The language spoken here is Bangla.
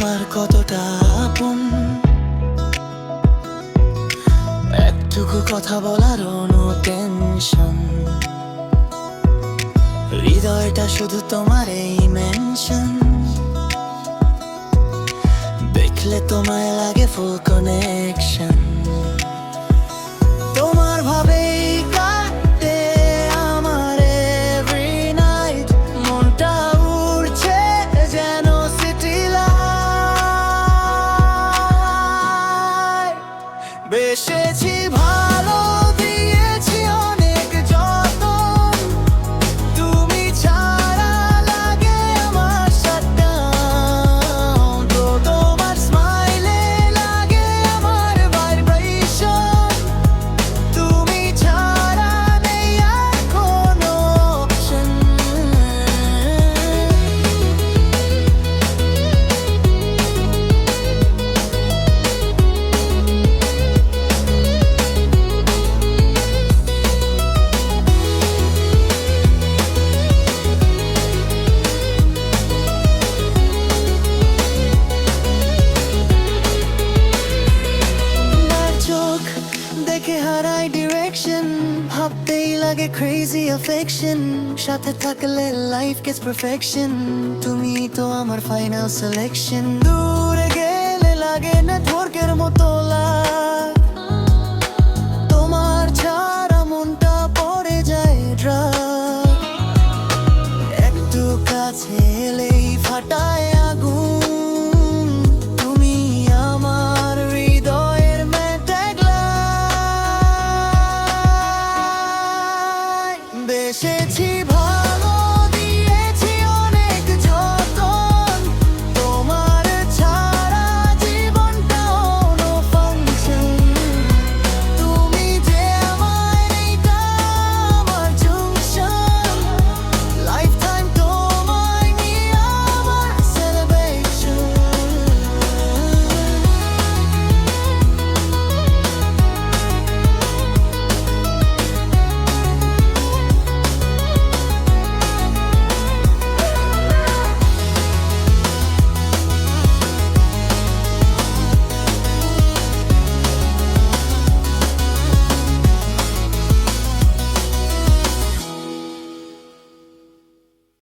আমার কতটা আপন? একটুকু কথা বলার অনু টেনশন হৃদয়টা শুধু তোমার এই মেনশন দেখলে তোমায় লাগে ফুল কনে বেসেছি ভালো ডিরেকশন ভাবতেই লাগে ক্রেজি অ্যাফেকশন সাথে থাকলে লাইফ গেটস পারফেকশন তুমি তো আমার ফাইনাল সিলেকশন দূরে গেলে লাগে নেটওয়ার্কের মতো মেটাগ্লাই বেসেছি